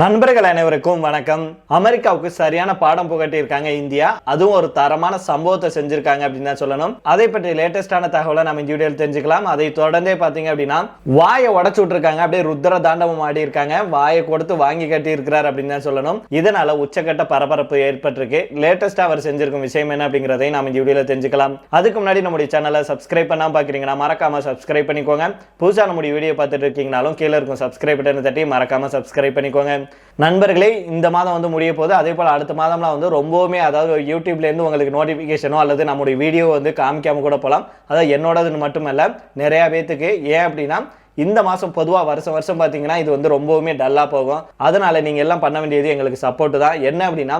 நண்பர்கள் அனைவருக்கும் வணக்கம். அமெரிக்காவுக்கு சரியான பாடம் புகட்டி இருக்காங்க இந்தியா. அதுவும் ஒரு தரமான சம்பவத்தை செஞ்சிருக்காங்க அப்படின்னு தான் சொல்லணும். அதை பற்றி லேட்டஸ்டான தகவலை நம்ம இந்த வீடியோவில் தெரிஞ்சுக்கலாம். அதை தொடர்ந்தே பார்த்தீங்க அப்படின்னா வாயை உடச்சு விட்டுருக்காங்க. அப்படியே ருத்ர தாண்டவம் ஆடி இருக்காங்க வாயை கொடுத்து வாங்கி கட்டி இருக்கிறார் அப்படின்னு தான் சொல்லணும். இதனால உச்சக்கட்ட பரபரப்பு ஏற்பட்டிருக்கு. லேட்டஸ்டா அவர் செஞ்சிருக்கும் விஷயம் என்ன அப்படிங்கிறதையும் நம்ம இந்த வீடியோவில் தெரிஞ்சுக்கலாம். அதுக்கு முன்னாடி நம்முடைய சேனலை சப்ஸ்கிரைப் பண்ணாம பாக்குறீங்கன்னா மறக்காம சப்ஸ்கிரைப் பண்ணிக்கோங்க. புதுசா நம்முடைய வீடியோ பார்த்துட்டு இருக்கீங்கனாலும் கீழே இருக்கும் சப்ஸ்கிரைப் பட்டனை தட்டி மறக்காம சப்ஸ்கிரைப் பண்ணிக்கோங்க. நண்பர்களே இந்த மாதம் வந்து முடிய போது அதே போல் அடுத்த மாதம்லாம் வந்து ரொம்பவுமே அதாவது யூடியூப்லேருந்து உங்களுக்கு நோட்டிஃபிகேஷனோ அல்லது நம்முடைய வீடியோ வந்து காமிக்காமல் கூட போகலாம். அதாவது என்னோடதுன்னு மட்டுமல்ல நிறையா பேத்துக்கு ஏன் அப்படின்னா இந்த மாதம் பொதுவாக வருஷம் வருஷம் பார்த்தீங்கன்னா இது வந்து ரொம்பவுமே டல்லாக போகும். அதனால் நீங்கள் எல்லாம் பண்ண வேண்டியது எங்களுக்கு சப்போர்ட்டு தான். என்ன அப்படின்னா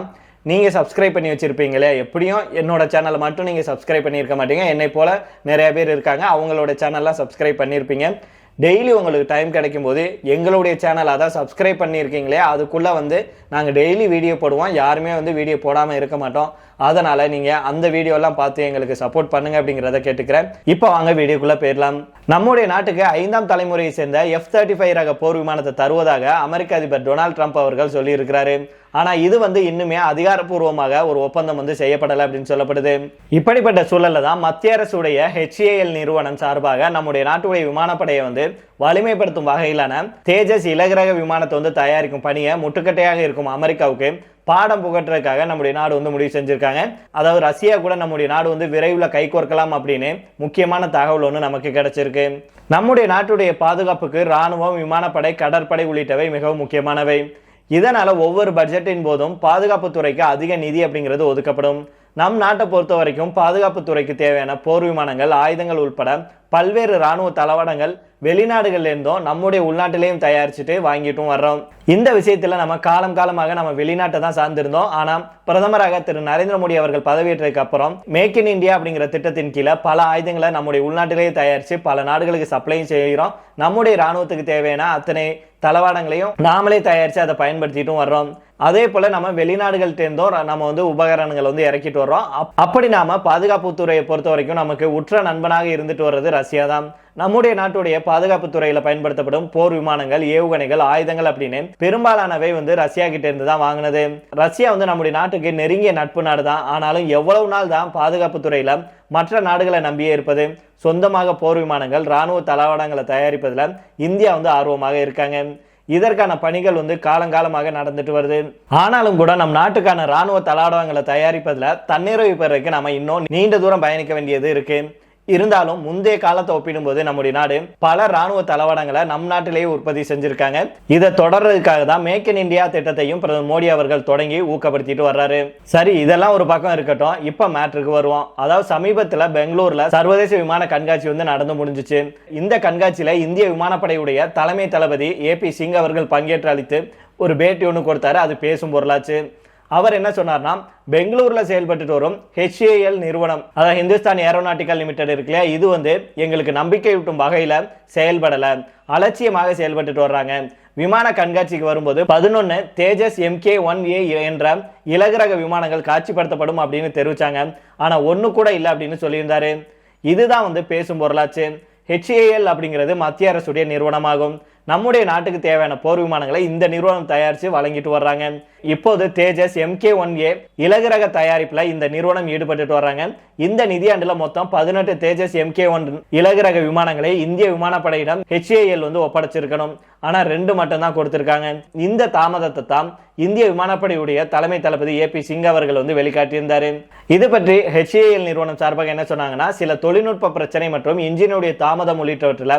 நீங்கள் சப்ஸ்கிரைப் பண்ணி வச்சுருப்பீங்களே எப்படியும் என்னோட சேனலை மட்டும் நீங்கள் சப்ஸ்கிரைப் பண்ணியிருக்க மாட்டீங்க. என்னை போல் நிறைய பேர் இருக்காங்க. அவங்களோட சேனல்லாம் சப்ஸ்கிரைப் பண்ணியிருப்பீங்க. டெய்லி உங்களுக்கு டைம் கிடைக்கும் போது எங்களுடைய சேனல் அதான் சப்ஸ்கிரைப் பண்ணியிருக்கீங்களே அதுக்குள்ளே வந்து நாங்கள் டெய்லி வீடியோ போடுவோம். யாருமே வந்து வீடியோ போடாமல் இருக்க மாட்டோம். அதனால் நீங்கள் அந்த வீடியோலாம் பார்த்து எங்களுக்கு சப்போர்ட் பண்ணுங்க அப்படிங்கிறத கேட்டுக்கிறேன். இப்போ வாங்க வீடியோக்குள்ளே போயிடலாம். நம்முடைய நாட்டுக்கு ஐந்தாம் தலைமுறையை சேர்ந்த எஃப் தேர்ட்டி ஃபைவ் ரக போர் விமானத்தை தருவதாக அமெரிக்க அதிபர் டொனால்ட் ட்ரம்ப் அவர்கள் சொல்லியிருக்கிறாரு. ஆனால் இது வந்து இன்னுமே அதிகாரப்பூர்வமாக ஒரு ஒப்பந்தம் வந்து செய்யப்படலை அப்படின்னு சொல்லப்படுது. இப்படிப்பட்ட சூழல்ல தான் மத்திய அரசுடைய ஹெச்ஏஎல் நிறுவனம் சார்பாக நம்முடைய நாட்டுடைய விமானப்படையை வந்து வலிமைப்படுத்தும் வகையிலான தேஜஸ் இலகுரக விமானத்தை வந்து தயாரிக்கும் பணியை முட்டுக்கட்டையாக இருக்கும் அமெரிக்காவுக்கு பாடம் புகட்டுறதுக்காக நம்முடைய நாடு வந்து முடிவு செஞ்சுருக்காங்க. அதாவது ரஷ்யா கூட நம்முடைய நாடு வந்து விரைவில் கைகோர்க்கலாம் அப்படின்னு முக்கியமான தகவல் ஒன்று நமக்கு கிடைச்சிருக்கு. நம்முடைய நாட்டுடைய பாதுகாப்புக்கு ராணுவம் விமானப்படை கடற்படை உள்ளிட்டவை மிகவும் முக்கியமானவை. இதனால் ஒவ்வொரு பட்ஜெட்டின் போதும் பாதுகாப்புத்துறைக்கு அதிக நிதி அப்படிங்கிறது ஒதுக்கப்படும். நம் நாட்டை பொறுத்த வரைக்கும் பாதுகாப்பு துறைக்கு தேவையான போர் விமானங்கள் ஆயுதங்கள் உட்பட பல்வேறு ராணுவ தளவாடங்கள் வெளிநாடுகள்ல இருந்தும் நம்முடைய உள்நாட்டிலையும் தயாரிச்சுட்டு வாங்கிட்டும் வர்றோம். இந்த விஷயத்துல நம்ம காலம் காலமாக நம்ம வெளிநாட்டை தான் சார்ந்திருந்தோம். ஆனா பிரதமராக திரு. நரேந்திர மோடி அவர்கள் பதவியேற்றதுக்கு அப்புறம் மேக் இன் இந்தியா அப்படிங்கிற திட்டத்தின் கீழே பல ஆயுதங்களை நம்முடைய உள்நாட்டிலேயே தயாரிச்சு பல நாடுகளுக்கு சப்ளையும் செய்கிறோம். நம்முடைய ராணுவத்துக்கு தேவையான அத்தனை தளவாடங்களையும் நாமளே தயாரித்து அதை பயன்படுத்திட்டும் வர்றோம். அதே போல் நம்ம வெளிநாடுகள் தேர்ந்தோம் நம்ம வந்து உபகரணங்கள் வந்து இறக்கிட்டு வர்றோம். அப்படி நாம் பாதுகாப்பு துறையை பொறுத்த வரைக்கும் நமக்கு உற்ற நண்பனாக இருந்துட்டு வர்றது ரஷ்யா தான் நம்முடைய நாட்டுடைய பாதுகாப்பு துறையில் பயன்படுத்தப்படும் போர் விமானங்கள் ஏவுகணைகள் ஆயுதங்கள் அப்படின்னு பெரும்பாலானவை வந்து ரஷ்யா கிட்ட இருந்து தான் வாங்கினது. ரஷ்யா வந்து நம்முடைய நாட்டுக்கு நெருங்கிய நட்பு நாடு தான் ஆனாலும் எவ்வளவு நாள் தான் பாதுகாப்பு துறையில் மற்ற நாடுகளை நம்பியே இருப்பது? சொந்தமாக போர் விமானங்கள் ராணுவ தளவாடங்களை தயாரிப்பதில் இந்தியா வந்து ஆர்வமாக இருக்காங்க. இதற்கான பணிகள் வந்து காலங்காலமாக நடந்துட்டு வருது. ஆனாலும் கூட நம் நாட்டுக்கான ராணுவ தளவாடங்களை தயாரிப்பதில் தன்னிறைவு பெறதுக்கு நம்ம இன்னும் நீண்ட தூரம் பயணிக்க வேண்டியது இருக்கு. இருந்தாலும் முந்தைய காலத்தை ஒப்பிடும்போது நம்முடைய நாடு பல ராணுவ தளவாடங்களை நம் நாட்டிலேயே உற்பத்தி செஞ்சிருக்காங்க. இதை தொடர்றதுக்காக தான் மேக் இன் இந்தியா திட்டத்தையும் பிரதமர் மோடி அவர்கள் தொடங்கி ஊக்கப்படுத்திட்டு வர்றாரு. சரி இதெல்லாம் ஒரு பக்கம் இருக்கட்டும். இப்ப மேட்ருக்கு வருவோம். அதாவது சமீபத்துல பெங்களூர்ல சர்வதேச விமான கண்காட்சி வந்து நடந்து முடிஞ்சுச்சு. இந்த கண்காட்சியில இந்திய விமானப்படையுடைய தலைமை தளபதி ஏபி சிங் அவர்கள் பங்கேற்று அளித்து ஒரு பேட்டி ஒன்று கொடுத்தாரு. அது பேசும் பொருளாச்சு. அவர் என்ன சொன்னார்னா பெங்களூர்ல செயல்பட்டுட்டு வரும் ஹெச்ஏஎல் நிறுவனம் அதாவது ஹிந்துஸ்தான் ஏரோநாட்டிக்கல் லிமிடெட் இருக்கு இல்லையா? இது வந்து எங்களுக்கு நம்பிக்கை ஊட்டும் வகையில செயல்படல. அலட்சியமாக செயல்பட்டுட்டு வர்றாங்க. விமான கண்காட்சிக்கு வரும்போது பதினொன்று தேஜஸ் எம்கே ஒன் ஏ என்ற இலகுரக விமானங்கள் காட்சிப்படுத்தப்படும் அப்படின்னு தெரிவிச்சாங்க. ஆனால் ஒன்று கூட இல்லை அப்படின்னு சொல்லியிருந்தாரு. இதுதான் வந்து பேசும் பொருளாச்சு. ஹெச்ஏஎல் அப்படிங்கிறது மத்திய அரசுடைய நிறுவனமாகும். நம்முடைய நாட்டுக்கு தேவையான போர் விமானங்களை இந்த நிறுவனம் தயாரித்து வழங்கிட்டு வர்றாங்க. இப்போது தேஜஸ் எம்கே ஒன் ஏ இலகுரக தயாரிப்பில் இந்த நிறுவனம் ஈடுபட்டுட்டு வர்றாங்க. இந்த நிதியாண்டில் மொத்தம் பதினெட்டு தேஜஸ் எம்கே ஒன் இலகுரக விமானங்களை இந்திய விமானப்படையிடம் ஹெச்ஏஎல் வந்து ஒப்படைச்சிருக்கணும். ஆனால் ரெண்டு மட்டும்தான் கொடுத்துருக்காங்க. இந்த தாமதத்தை தான் இந்திய விமானப்படையுடைய தலைமை தளபதி ஏபி சிங் அவர்கள் வந்து வெளிக்காட்டியிருந்தார். இது பற்றி ஹெச்ஏஎல் நிறுவனம் சார்பாக என்ன சொன்னாங்கன்னா சில தொழில்நுட்ப பிரச்சனை மற்றும் இன்ஜினுடைய தாமதம் உள்ளிட்டவற்றில்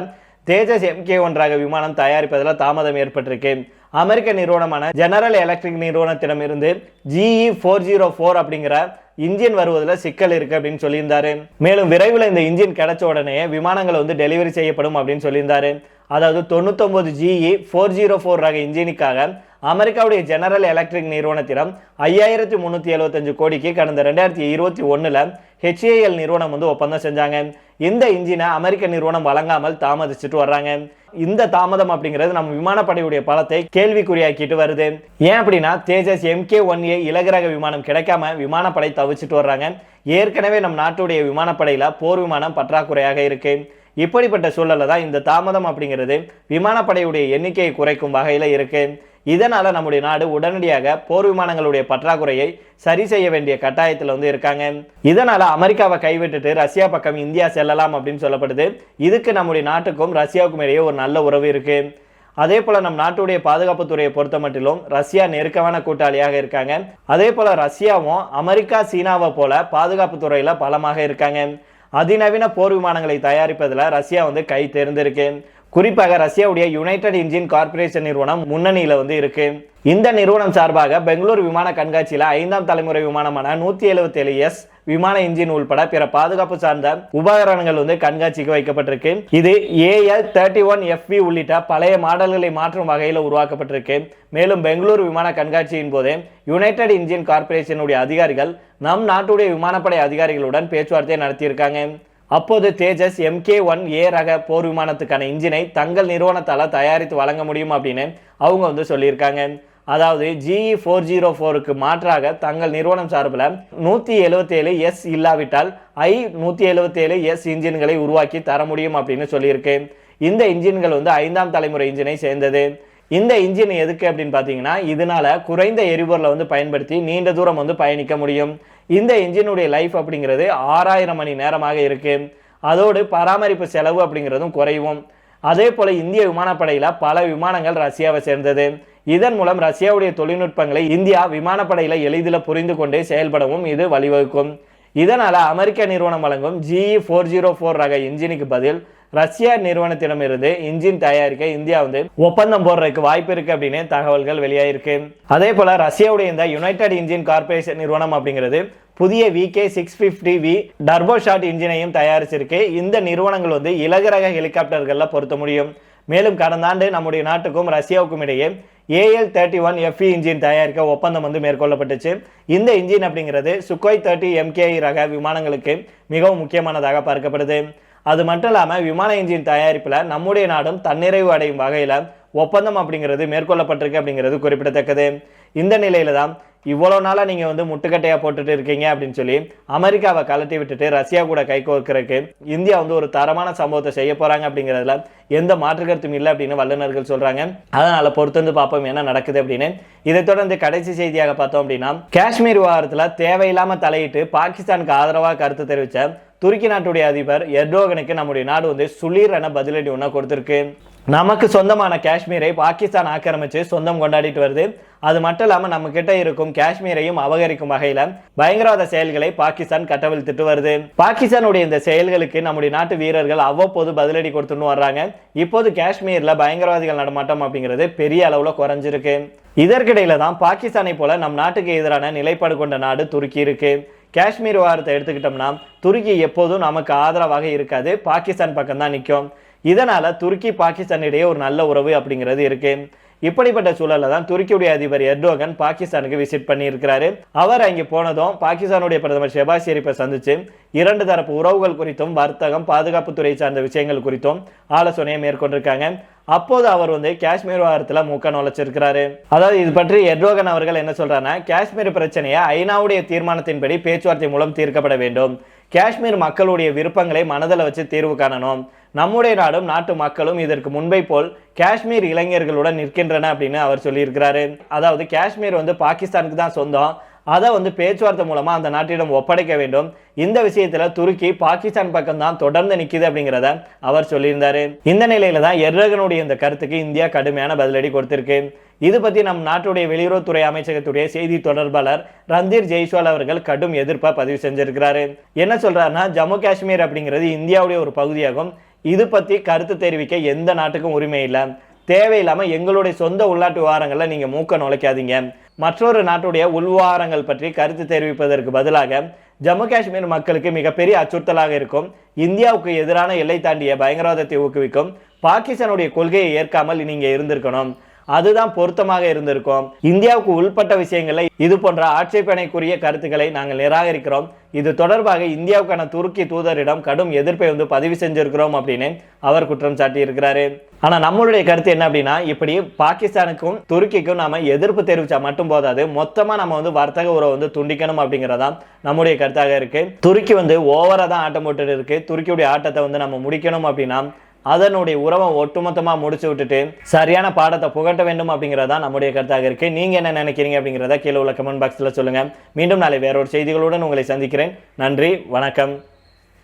தேஜஸ் எம்கே ஒன்றாக விமானம் தயாரிப்பதில் தாமதம் ஏற்பட்டிருக்கு. அமெரிக்க நிறுவனமான ஜெனரல் எலக்ட்ரிக் நிறுவனத்திடமிருந்து ஜிஇ ஃபோர் ஜீரோ ஃபோர் அப்படிங்கிற இன்ஜின் வருவதில் சிக்கல் இருக்குது அப்படின்னு சொல்லியிருந்தாரு. மேலும் விரைவில் இந்த இன்ஜின் கிடைச்ச உடனே விமானங்கள் வந்து டெலிவரி செய்யப்படும் அப்படின்னு சொல்லியிருந்தாரு. அதாவது தொண்ணூத்தொம்பது ஜிஇ ஃபோர் ஜீரோ ஃபோர் ரக இன்ஜினுக்காக அமெரிக்காவுடைய ஜெனரல் எலக்ட்ரிக் நிறுவனத்திடம் ஐயாயிரத்தி முந்நூற்றி எழுபத்தஞ்சு கோடிக்கு கடந்த ரெண்டாயிரத்தி இருபத்தி ஒன்றில் ஹெச்ஏஎல் நிறுவனம் வந்து ஒப்பந்தம் செஞ்சாங்க. இந்த இன்ஜினை அமெரிக்க நிறுவனம் வழங்காமல் தாமதிச்சுட்டு வர்றாங்க. இந்த தாமதம் அப்படிங்கிறது நம்ம விமானப்படையுடைய பலத்தை கேள்விக்குறியாக்கிட்டு வருது. ஏன் அப்படின்னா தேஜஸ் எம்கே ஒன் ஏ இலகுரக விமானம் கிடைக்காம விமானப்படை தவிச்சிட்டு வர்றாங்க. ஏற்கனவே நம் நாட்டுடைய விமானப்படையில் போர் விமானம் பற்றாக்குறையாக இருக்கு. இப்படிப்பட்ட சூழலில் தான் இந்த தாமதம் அப்படிங்கிறது விமானப்படையுடைய எண்ணிக்கையை குறைக்கும் வகையில் இருக்குது இதனால் நம்முடைய நாடு உடனடியாக போர் விமானங்களுடைய பற்றாக்குறையை சரி செய்ய வேண்டிய கட்டாயத்தில் வந்து இருக்காங்க. இதனால் அமெரிக்காவை கைவிட்டுட்டு ரஷ்யா பக்கம் இந்தியா செல்லலாம் அப்படின்னு சொல்லப்படுது. இதுக்கு நம்முடைய நாட்டுக்கும் ரஷ்யாவுக்கும் இடையே ஒரு நல்ல உறவு இருக்குது அதே போல் நம் நாட்டுடைய பாதுகாப்புத்துறையை பொறுத்த மட்டிலும் ரஷ்யா நெருக்கமான கூட்டாளியாக இருக்காங்க. அதே போல் ரஷ்யாவும் அமெரிக்கா சீனாவை போல பாதுகாப்புத்துறையில் பலமாக இருக்காங்க. அதிநவீன போர் விமானங்களை தயாரிப்பதில் ரஷ்யா வந்து கை தேர்ந்திருக்கு. குறிப்பாக ரஷ்யாவுடைய யுனைடெட் இன்ஜின் கார்ப்பரேஷன் நிறுவனம் முன்னணியில் வந்து இருக்கு. இந்த நிறுவனம் சார்பாக பெங்களூர் விமான கண்காட்சியில் ஐந்தாம் தலைமுறை விமானமான நூத்தி எழுபத்தி ஏழு எஸ் விமான இன்ஜின் உள்பட பிற பாதுகாப்பு சார்ந்த உபகரணங்கள் வந்து கண்காட்சிக்கு வைக்கப்பட்டிருக்கு. இது ஏஎல் தேர்ட்டி ஒன் எஃப்பி உள்ளிட்ட பழைய மாடல்களை மாற்றும் வகையில் உருவாக்கப்பட்டிருக்கு. மேலும் பெங்களூரு விமான கண்காட்சியின் போது யுனைடெட் இன்ஜின் கார்ப்பரேஷனுடைய அதிகாரிகள் நம் நாட்டுடைய விமானப்படை அதிகாரிகளுடன் பேச்சுவார்த்தை நடத்தியிருக்காங்க. அப்போது தேஜஸ் எம்கே ஒன் ஏ ரக போர் விமானத்துக்கான இன்ஜினை தங்கள் நிறுவனத்தால் தயாரித்து வழங்க முடியும் அப்படின்னு அவங்க வந்து சொல்லியிருக்காங்க. அதாவது ஜிஇ ஃபோர் ஜீரோ ஃபோருக்கு மாற்றாக தங்கள் நிறுவனம் சார்பில் நூற்றி எழுபத்தேழு எஸ் இல்லாவிட்டால் ஐ நூற்றி எழுபத்தேழு எஸ் இன்ஜின்களை உருவாக்கி தர முடியும் அப்படின்னு சொல்லியிருக்கு. இந்த இன்ஜின்கள் வந்து ஐந்தாம் தலைமுறை இன்ஜினை சேர்ந்தது. இந்த இன்ஜின் எதுக்கு அப்படின்னு பார்த்தீங்கன்னா இதனால குறைந்த எரிபொருளை வந்து பயன்படுத்தி நீண்ட தூரம் வந்து பயணிக்க முடியும். இந்த இன்ஜினுடைய லைஃப் அப்படிங்கிறது ஆறாயிரம் மணி நேரமாக இருக்குது அதோடு பராமரிப்பு செலவு அப்படிங்கிறதும் குறைவும். அதே போல் இந்திய விமானப்படையில் பல விமானங்கள் ரஷ்யாவை சேர்ந்தது. இதன் மூலம் ரஷ்யாவுடைய தொழில்நுட்பங்களை இந்தியா விமானப்படையில் எளிதில் புரிந்து கொண்டு செயல்படவும் இது வழிவகுக்கும். இதனால் அமெரிக்க நிறுவனம் வழங்கும் ஜிஇ ஃபோர் ஜீரோ ஃபோர் ரக இன்ஜினுக்கு பதில் ரஷ்யா நிறுவனத்திடமிருந்து இன்ஜின் தயாரிக்க இந்தியா வந்து ஒப்பந்தம் போடுறதுக்கு வாய்ப்பு இருக்கு அப்படின்னு தகவல்கள் வெளியாயிருக்கு. அதே போல ரஷ்யாவுடைய இந்த யுனைடெட் இன்ஜின் கார்பரேஷன் நிறுவனம் அப்படிங்கிறது புதிய VK six fifty V turboshaft இன்ஜினையும் தயாரிச்சிருக்கு. இந்த நிறுவனங்கள் வந்து இலகுரக ஹெலிகாப்டர்களில் பொருத்த முடியும். மேலும் கடந்த ஆண்டு நம்முடைய நாட்டுக்கும் ரஷ்யாவுக்கும் இடையே AL thirty one FE engine தயாரிக்க ஒப்பந்தம் வந்து மேற்கொள்ளப்பட்டுச்சு. இந்த இன்ஜின் அப்படிங்கிறது சுக்கோய் தேர்ட்டி எம்கேஐ ரக விமானங்களுக்கு மிகவும் முக்கியமானதாக பார்க்கப்படுது. அது மட்டும் இல்லாமல் விமான இன்ஜின் தயாரிப்பில் நம்முடைய நாடும் தன்னிறைவு அடையும் வகையில் ஒப்பந்தம் அப்படிங்கிறது மேற்கொள்ளப்பட்டிருக்கு அப்படிங்கிறது குறிப்பிடத்தக்கது. இந்த நிலையில தான் இவ்வளோ நாளாக நீங்கள் வந்து முட்டுக்கட்டையாக போட்டுட்டு இருக்கீங்க அப்படின்னு சொல்லி அமெரிக்காவை கலட்டி விட்டுட்டு ரஷ்யா கூட கை கோர்க்கறதுக்கு இந்தியா வந்து ஒரு தரமான சம்பவத்தை செய்ய போகிறாங்க அப்படிங்கிறதுல எந்த மாற்று கருத்தும் இல்லை அப்படின்னு வல்லுநர்கள் சொல்கிறாங்க அதனால் பொறுத்து வந்து பார்ப்போம் என்ன நடக்குது அப்படின்னு. இதை தொடர்ந்து கடைசி செய்தியாக பார்த்தோம் அப்படின்னா காஷ்மீர் விவகாரத்தில் தேவையில்லாமல் தலையிட்டு பாகிஸ்தானுக்கு ஆதரவாக கருத்து தெரிவித்த துருக்கி நாட்டுடைய அதிபர் எர்டோகனுக்கு நம்முடைய நாடு வந்து சுளீரென பதிலடி ஒன்று கொடுத்துருக்கு. நமக்கு சொந்தமான காஷ்மீரை பாகிஸ்தான் ஆக்கிரமிச்சு சொந்தம் கொண்டாடிட்டு வருது. அது மட்டும் இல்லாமல் நம்ம கிட்ட இருக்கும் காஷ்மீரையும் அபகரிக்கும் வகையில பயங்கரவாத செயல்களை பாகிஸ்தான் கட்டவிழ்த்துட்டு வருது. பாகிஸ்தானுடைய இந்த செயல்களுக்கு நம்முடைய நாட்டு வீரர்கள் அவ்வப்போது பதிலடி கொடுத்துன்னு வர்றாங்க. இப்போது காஷ்மீர்ல பயங்கரவாதிகள் நடமாட்டம் அப்படிங்கிறது பெரிய அளவுல குறைஞ்சிருக்கு. இதற்கிடையில தான் பாகிஸ்தானை போல நம் நாட்டுக்கு எதிரான நிலைப்பாடு கொண்ட நாடு துருக்கி இருக்கு. காஷ்மீர் விவகாரத்தை எடுத்துக்கிட்டோம்னா துருக்கி எப்போதும் நமக்கு ஆதரவாக இருக்காது. பாகிஸ்தான் பக்கம் தான் நிற்கும் இதனால் துருக்கி பாகிஸ்தான் இடையே ஒரு நல்ல உறவு அப்படிங்கிறது இருக்கு. இப்படிப்பட்ட சூழலில் தான் துருக்கியுடைய அதிபர் எர்டோகன் பாகிஸ்தானுக்கு விசிட் பண்ணியிருக்கிறாரு. அவர் அங்கே போனதும் பாகிஸ்தானுடைய பிரதமர் ஷெபாஸ் ஷெரீப்பை சந்திச்சு இரண்டு தரப்பு உறவுகள் குறித்தும் வர்த்தகம் பாதுகாப்புத்துறை சார்ந்த விஷயங்கள் குறித்தும் ஆலோசனையை மேற்கொண்டிருக்காங்க. அப்போது அவர் வந்து காஷ்மீர் வாரத்தில் மூக்க நுழைச்சிருக்கிறாரு. அதாவது இது பற்றி எர்டோகன் அவர்கள் என்ன சொல்றாருன்னா காஷ்மீர் பிரச்சனையை ஐநாவுடைய தீர்மானத்தின்படி பேச்சுவார்த்தை மூலம் தீர்க்கப்பட வேண்டும். காஷ்மீர் மக்களுடைய விருப்பங்களை மனதில் வச்சு தீர்வு காணணும். நம்முடைய நாடும் நாட்டு மக்களும் இதற்கு முன்பை போல் காஷ்மீர் இளைஞர்களுடன் நிற்கின்றன அப்படின்னு அவர் சொல்லியிருக்கிறாரு. அதாவது காஷ்மீர் வந்து பாகிஸ்தானுக்கு தான் சொந்தம். அதை வந்து பேச்சுவார்த்தை மூலமா அந்த நாட்டிடம் ஒப்படைக்க வேண்டும். இந்த விஷயத்துல துருக்கி பாகிஸ்தான் பக்கம் தான் தொடர்ந்து நிக்குது அப்படிங்கிறத அவர் சொல்லியிருந்தாரு. இந்த நிலையில தான் எர்ரகனுடைய இந்த கருத்துக்கு இந்தியா கடுமையான பதிலடி கொடுத்திருக்கு. இது பத்தி நம் நாட்டுடைய வெளியுறவுத்துறை அமைச்சகத்துடைய செய்தி தொடர்பாளர் ரந்தீர் ஜெய்ஸ்வால் அவர்கள் கடும் எதிர்ப்பை பதிவு செஞ்சிருக்கிறாரு. என்ன சொல்றாருன்னா ஜம்மு காஷ்மீர் அப்படிங்கிறது இந்தியாவுடைய ஒரு பகுதியாகும். இது பற்றி கருத்து தெரிவிக்க எந்த நாட்டுக்கும் உரிமை இல்லை. தேவையில்லாமல் எங்களுடைய சொந்த உள்நாட்டு விவகாரங்களில் நீங்கள் மூக்க நுழைக்காதீங்க. மற்றொரு நாட்டுடைய உள்விவகாரங்கள் பற்றி கருத்து தெரிவிப்பதற்கு பதிலாக ஜம்மு காஷ்மீர் மக்களுக்கு மிகப்பெரிய அச்சுறுத்தலாக இருக்கும். இந்தியாவுக்கு எதிரான எல்லை தாண்டிய பயங்கரவாதத்தை ஊக்குவிக்கும். பாகிஸ்தானுடைய கொள்கையை ஏற்காமல் நீங்கள் இருந்திருக்கணும். அதுதான் பொருத்தமாக இருந்திருக்கும். இந்தியாவுக்கு உள்பட்ட விஷயங்களை இது போன்ற ஆட்சேபனைக்குரிய கருத்துக்களை நாங்கள் நிராகரிக்கிறோம் இது தொடர்பாக இந்தியாவுக்கான துருக்கி தூதரிடம் கடும் எதிர்ப்பை வந்து பதிவு செஞ்சிருக்கிறோம் அப்படின்னு அவர் குற்றம் சாட்டி இருக்கிறாரு நம்மளுடைய கருத்து என்ன அப்படின்னா இப்படி பாகிஸ்தானுக்கும் துருக்கிக்கும் நாம எதிர்ப்பு தெரிவிச்சா மட்டும் போதாது மொத்தமாக நம்ம வந்து வர்த்தக உறவை வந்து துண்டிக்கணும் அப்படிங்கறதா நம்முடைய கருத்தாக இருக்கு. துருக்கி வந்து ஓவராக தான் ஆட்டம் போட்டுட்டு இருக்கு. துருக்கியுடைய ஆட்டத்தை வந்து நம்ம முடிக்கணும் அப்படின்னா அதனுடைய உறவை ஒட்டுமொத்தமாக முடிச்சு விட்டுட்டு சரியான பாடத்தை புகட்ட வேண்டும் அப்படிங்கிறதா நம்முடைய கருத்தாக இருக்கு. நீங்க என்ன நினைக்கிறீங்க அப்படிங்கிறத கீழே உள்ள கமெண்ட் பாக்ஸில் சொல்லுங்க. மீண்டும் நாளை வேறொரு செய்திகளுடன் உங்களை சந்திக்கிறேன். நன்றி வணக்கம்.